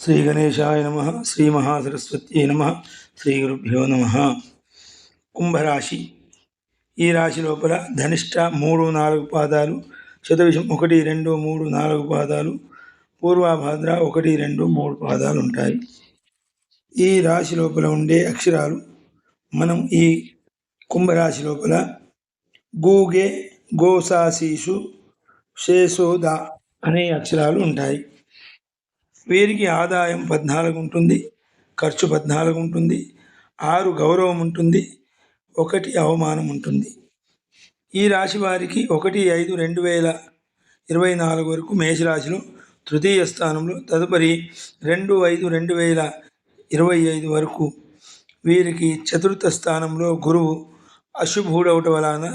శ్రీ గణేశాయ నమ శ్రీ మహాసరస్వతి నమ శ్రీ గురుభ్యో నమ. కుంభరాశి. ఈ రాశి లోపల ధనిష్ట మూడు నాలుగు పాదాలు శతవిషం ఒకటి రెండు మూడు నాలుగు పాదాలు పూర్వాభాద్ర ఒకటి రెండు మూడు పాదాలు ఉంటాయి. ఈ రాశి లోపల ఉండే అక్షరాలు మనం ఈ కుంభరాశి లోపల గూగే గోసాశీషు శేషోద అనే అక్షరాలు ఉంటాయి. వీరికి ఆదాయం పద్నాలుగు ఉంటుంది ఖర్చు పద్నాలుగు ఉంటుంది ఆరు గౌరవం ఉంటుంది ఒకటి అవమానం ఉంటుంది. ఈ రాశి వారికి ఒకటి ఐదు రెండు వేల ఇరవై నాలుగు వరకు మేషరాశిలో తృతీయ స్థానంలో తదుపరి రెండు ఐదు రెండు వేల ఇరవై ఐదు వరకు వీరికి చతుర్థ స్థానంలో గురువు అశుభుడవటం వలన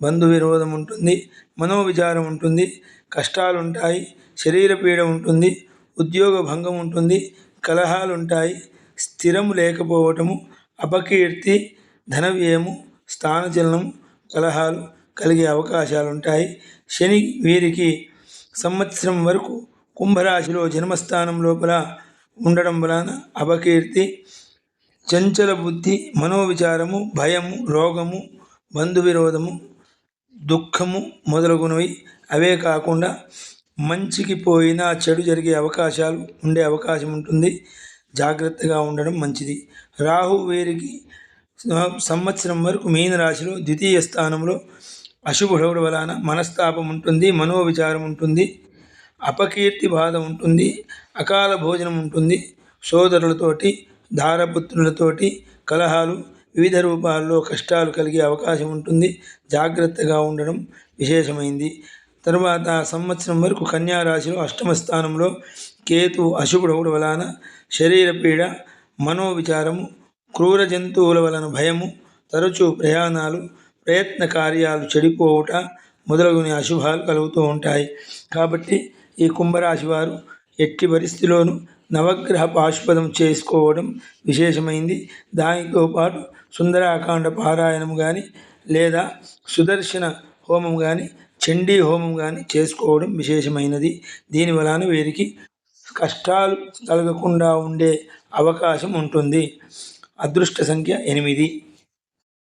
బంధు విరోధం ఉంటుంది మనోవిచారం ఉంటుంది కష్టాలు ఉంటాయి శరీర పీడ ఉంటుంది ఉద్యోగ భంగం ఉంటుంది కలహాలు ఉంటాయి స్థిరము లేకపోవటము అపకీర్తి ధన వ్యయము స్థానచలనం కలహాలు కలిగే అవకాశాలు ఉంటాయి శని వీరికి సంవత్సరం వరకు కుంభరాశిలో జన్మస్థానం లోపల ఉండడం వలన అపకీర్తి చంచల బుద్ధి మనోవిచారము భయము రోగము బంధు విరోధము దుఃఖము మొదలగునవి. అవే కాకుండా మంచికి పోయినా చెడు జరిగే అవకాశాలు ఉండే అవకాశం ఉంటుంది. జాగ్రత్తగా ఉండడం మంచిది. రాహు వీరికి సంవత్సరం వరకు మీన రాశిలో ద్వితీయ స్థానంలో అశుభుడవుడు వలన మనస్తాపం ఉంటుంది మనోవిచారం ఉంటుంది అపకీర్తి బాధ ఉంటుంది అకాల భోజనం ఉంటుంది. సోదరులతోటి దారపుత్రులతోటి కలహాలు వివిధ రూపాల్లో కష్టాలు కలిగే అవకాశం ఉంటుంది. జాగ్రత్తగా ఉండడం విశేషమైంది. తరువాత సంవత్సరం వరకు కన్యారాశిలో అష్టమ స్థానంలో కేతు అశుభుడవుడు వలన శరీర పీడ మనోవిచారము క్రూర జంతువుల వలన భయము తరచూ ప్రయాణాలు ప్రయత్న కార్యాలు చెడిపోవుట మొదలగుని అశుభాలు కలుగుతూ ఉంటాయి. కాబట్టి ఈ కుంభరాశి వారు ఎట్టి పరిస్థితిలోనూ నవగ్రహ పాశుపదం చేసుకోవడం విశేషమైంది. దానితో పాటు సుందరాకాండ పారాయణం కానీ లేదా సుదర్శన హోమం కానీ చండీ హోమం కానీ చేసుకోవడం విశేషమైనది. దీని వలన వీరికి కష్టాలు కలగకుండా ఉండే అవకాశం ఉంటుంది. అదృష్ట సంఖ్య ఎనిమిది.